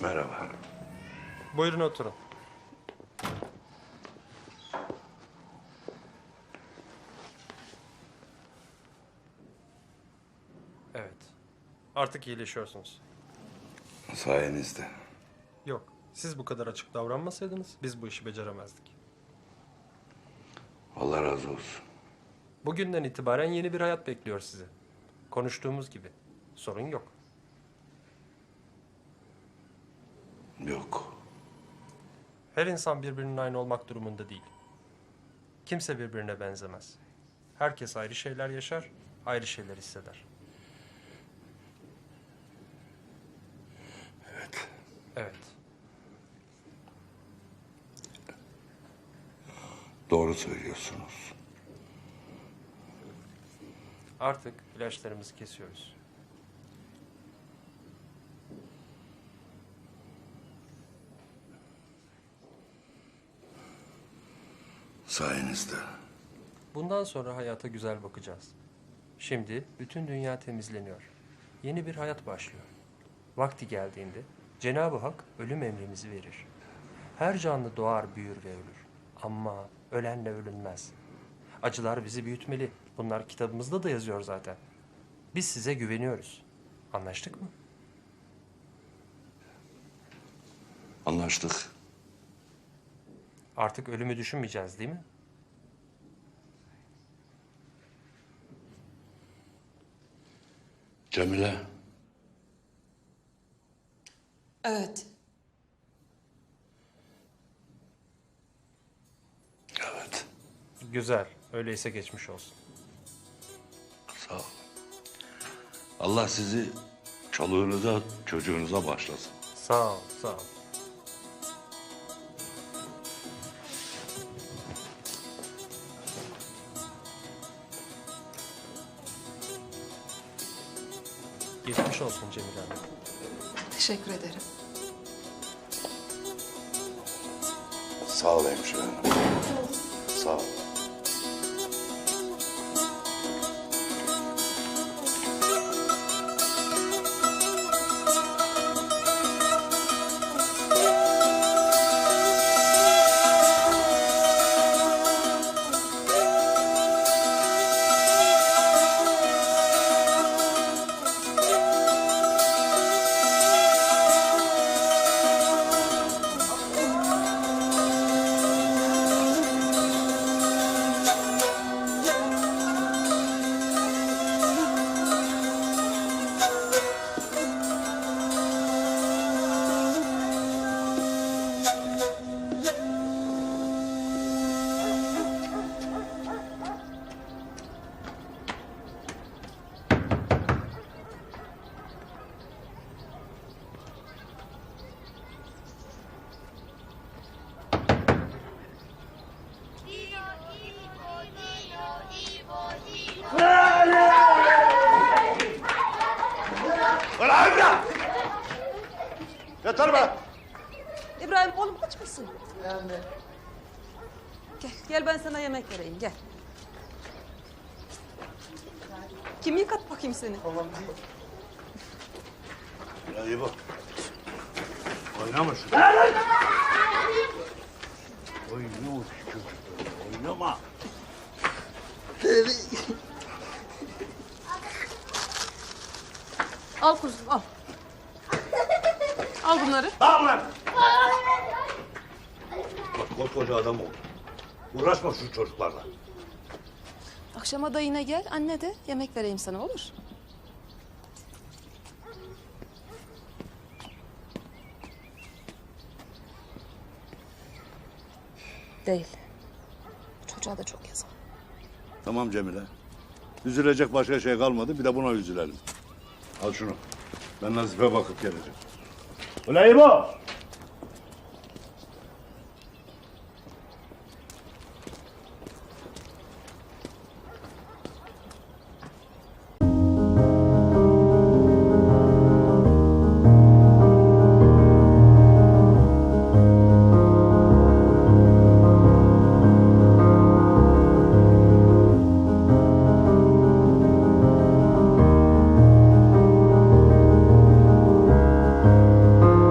Merhaba. Buyurun oturun. Evet. Artık iyileşiyorsunuz. Sayenizde. Yok. Siz bu kadar açık davranmasaydınız biz bu işi beceremezdik. Allah razı olsun. Bugünden itibaren yeni bir hayat bekliyor sizi. Konuştuğumuz gibi. Sorun yok. Yok. Her insan birbirinin aynı olmak durumunda değil. Kimse birbirine benzemez. Herkes ayrı şeyler yaşar, ayrı şeyler hisseder. Evet. Evet. Doğru söylüyorsunuz. Artık ilaçlarımızı kesiyoruz. Sayenizde. Bundan sonra hayata güzel bakacağız. Şimdi bütün dünya temizleniyor. Yeni bir hayat başlıyor. Vakti geldiğinde Cenab-ı Hak ölüm emrimizi verir. Her canlı doğar, büyür ve ölür. Ama ölenle ölünmez. Acılar bizi büyütmeli. Bunlar kitabımızda da yazıyor zaten. Biz size güveniyoruz. Anlaştık mı? Anlaştık. Artık ölümü düşünmeyeceğiz değil mi? Cemile. Evet. Evet. Güzel. Öyleyse geçmiş olsun. Sağ ol. Allah sizi çoluğunuza, çocuğunuza başlasın. Sağ ol, sağ ol. Geçmiş olsun Cemile Hanım. Teşekkür ederim. Sağ ol hemşire hanım. Sağ ol. Yeter be! İbrahim oğlum aç mısın? Gel, gel ben sana yemek vereyim gel. Kim yıkat bakayım seni? Ya iyi bak. Oynama şunu. Oynama şu çocukları. Oynama. Al kuzum al. Al bunları. Tamam lan! Bak koskoca adam ol. Uğraşma şu çocuklarla. Akşama da yine gel anne de yemek vereyim sana olur. Değil. Çocuğa da çok yazık. Tamam Cemile. Üzülecek başka şey kalmadı. Bir de buna üzülelim. Al şunu. Ben Nazife bakıp geleceğim. 我来一步。